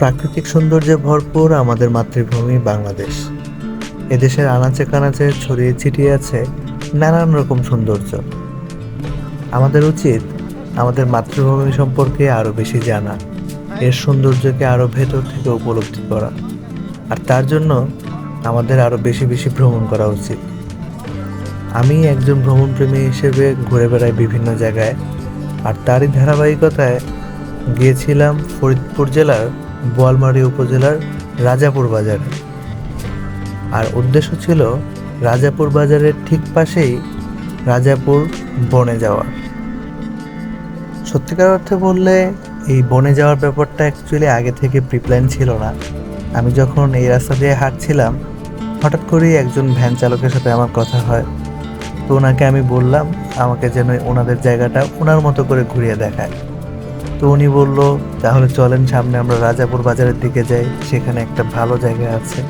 প্রাকৃতিক সৌন্দর্যে ভরপুর আমাদের মাতৃভূমি বাংলাদেশ। এদেশের আনাচে কানাচে ছড়িয়ে ছিটিয়ে আছে নানান রকম সৌন্দর্য। আমাদের উচিত আমাদের মাতৃভূমি সম্পর্কে আরও বেশি জানা, এর সৌন্দর্যকে আরও ভেতর থেকে উপলব্ধি করা, আর তার জন্য আমাদের আরও বেশি বেশি ভ্রমণ করা উচিত। আমি একজন ভ্রমণপ্রেমী হিসেবে ঘুরে বেড়াই বিভিন্ন জায়গায়, আর তারই ধারাবাহিকতায় গিয়েছিলাম ফরিদপুর জেলার বোয়ালমারী উপজেলার রাজাপুর বাজারে। আর উদ্দেশ্য ছিল রাজাপুর বাজারের ঠিক পাশেই রাজাপুর বনে যাওয়ার সত্যিকার অর্থে বললে, এই বনে যাওয়ার ব্যাপারটা অ্যাকচুয়ালি আগে থেকে প্রিপ্ল্যান ছিল না। আমি যখন এই রাস্তা দিয়ে হাঁটছিলাম, হঠাৎ করেই একজন ভ্যান চালকের সাথে আমার কথা হয়। তো ওনাকে আমি বললাম, আমাকে যেন ওনাদের জায়গাটা ওনার মতো করে ঘুরিয়ে দেখায়। তো উনি বলল, তাহলে চলেন সামনে, আমরা রাজাপুর বাজারের দিকে যাই, সেখানে একটা ভালো জায়গা আছে।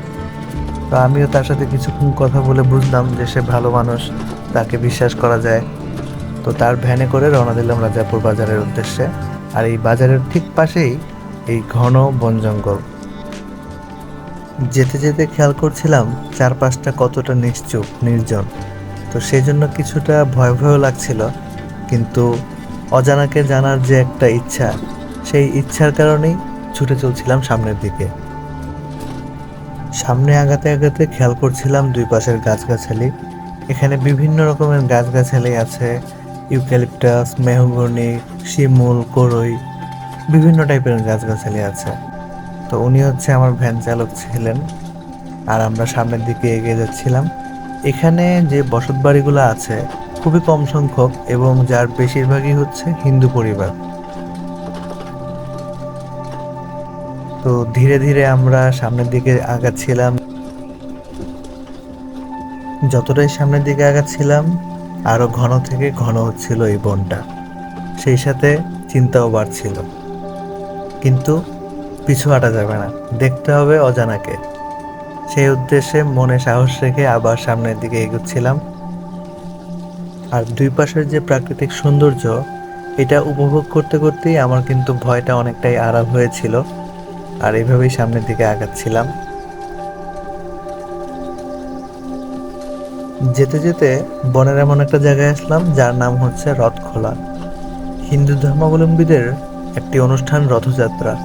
তো আমিও তার সাথে কিছুক্ষণ কথা বলে বুঝলাম যে সে ভালো মানুষ, তাকে বিশ্বাস করা যায়। তো তার ভ্যানে করে রওনা দিলাম রাজাপুর বাজারের উদ্দেশ্যে। আর এই বাজারের ঠিক পাশেই এই ঘন বন জঙ্গল। যেতে যেতে খেয়াল করছিলাম চারপাশটা কতটা নিশ্চুপ, নির্জন। তো সেই জন্য কিছুটা ভয় ভয়ও লাগছিল। কিন্তু অজানাকে জানার যে একটা ইচ্ছা, সেই ইচ্ছার কারণেই ছুটে চলছিলাম সামনের দিকে। সামনে আগাতে আগাতে খেয়াল করছিলাম দুই পাশের গাছগাছালি। এখানে বিভিন্ন রকমের গাছগাছালি আছে, ইউক্যালিপটাস, মেহগনি, শিমুল, করই, বিভিন্ন টাইপের গাছগাছালি আছে। তো উনি হচ্ছে আমার ভ্যান চালক ছিলেন, আর আমরা সামনের দিকে এগিয়ে যাচ্ছিলাম। এখানে যে বসত বাড়িগুলো আছে খুবই কম সংখ্যক এবং যার বেশিরভাগই হচ্ছে হিন্দু পরিবার। তো ধীরে ধীরে আমরা সামনের দিকে আগাচ্ছিলাম। যতটাই সামনের দিকে আগাচ্ছিলাম, আরও ঘন থেকে ঘন হচ্ছিল এই বনটা। সেই সাথে চিন্তাও বাড়ছিল। কিন্তু পিছু হাঁটা যাবে না, দেখতে হবে অজানাকে। সেই উদ্দেশ্যে মনে সাহস রেখে আবার সামনের দিকে এগোচ্ছিলাম। আর দুই পাশের যে প্রাকৃতিক সৌন্দর্য, এটা উপভোগ করতে করতেই আমার কিন্তু ভয়টা অনেকটাই আরাম হয়েছিল। আর এইভাবেই সামনের দিকে আগাচ্ছিলাম। যেতে যেতে বনের এমন একটা জায়গায় আসলাম, যার নাম হচ্ছে রথখোলা। হিন্দু ধর্মাবলম্বীদের একটি অনুষ্ঠান রথযাত্রা।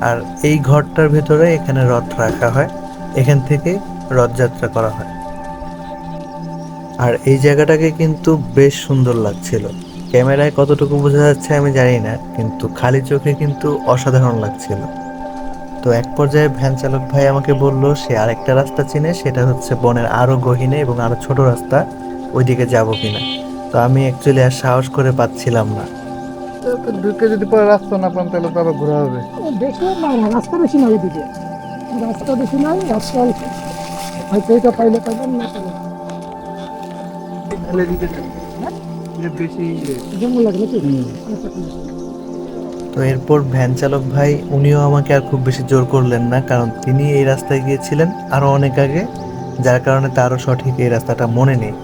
আর এই ঘরটার ভেতরে এখানে রথ রাখা হয়। এখান থেকে রথযাত্রা করা হয়। আর এই জায়গাটাকে কিন্তু বেশ সুন্দর লাগছিল। ক্যামেরায় কতটুকু বোঝা যাচ্ছে আমি জানি না কিন্তু খালি চোখে কিন্তু অসাধারণ লাগছিল। তো এক পর্যায়ে ভ্যান চালক ভাই আমাকে বলল সে আরেকটা রাস্তা চিনে সেটা হচ্ছে বনের আরও গহীনে এবং আরও ছোট রাস্তা ওইদিকে যাব কিনা? তো আমি অ্যাকচুয়ালি আর সাহস করে পাচ্ছিলাম না। ঢুকে যদি পরে রাস্তা না পান তাহলে তো আবার ঘোরা হবে। বেশি না রাস্তা বেশি নাই রাস্তা বেশি নাই রাস্তা হয়তো এটা পাইলে পাইবেন না তো এরপর ভ্যান চালক ভাই, উনিও আমাকে আর খুব বেশি জোর করলেন না, কারণ তিনি এই রাস্তায় গিয়েছিলেন আরও অনেক আগে, যার কারণে তারও সঠিক এই রাস্তাটা মনে নেই।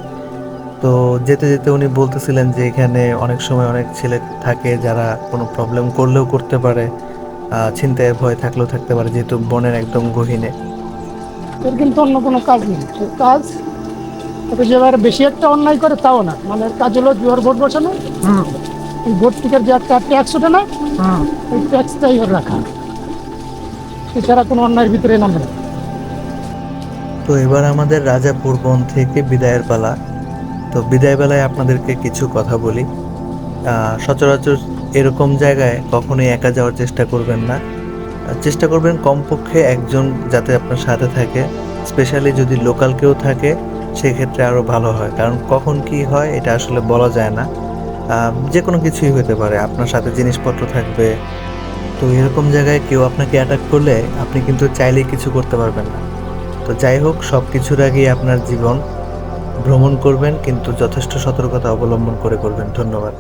তো যেতে যেতে উনি বলতেছিলেন যে এখানে অনেক সময় অনেক ছেলে থাকে যারা কোনো প্রবলেম করলেও করতে পারে ছিনতাইয়ের ভয় থাকলেও থাকতে পারে, যেহেতু বনের একদম গহীনে। কিন্তু অন্য কোনো কাজ নেই। এর কাজ ওকে যেবারে বেশি একটা অন্যায় করে তাও না। মানে কাজ হলো জোয়ার ভোট বসানো। এই ভোট টিকের যে একটা ট্যাক্স ওঠে না ওই ট্যাক্সটাই ওর রাখা। এছাড়া কোনো অন্যায়ের ভিতরে নামে না। তো এবার আমাদের রাজাপুর বন থেকে বিদায়ের পালা। তো বিদায় বেলায় আপনাদেরকে কিছু কথা বলি। সচরাচর এরকম জায়গায় কখনোই একা যাওয়ার চেষ্টা করবেন না। চেষ্টা করবেন কমপক্ষে একজন যাতে আপনার সাথে থাকে। স্পেশালি যদি লোকাল কেউ থাকে সেক্ষেত্রে আরও ভালো হয়। কারণ কখন কি হয়, এটা আসলে বলা যায় না। যে কোনো কিছুই হতে পারে। আপনার সাথে জিনিসপত্র থাকবে। তো এরকম জায়গায় কেউ আপনাকে অ্যাটাক করলে আপনি কিন্তু চাইলেই কিছু করতে পারবেন না। তো যাই হোক সব কিছুর আগেই আপনার জীবন ভ্রমণ করবেন, কিন্তু যথেষ্ট সতর্কতা অবলম্বন করে করবেন। ধন্যবাদ।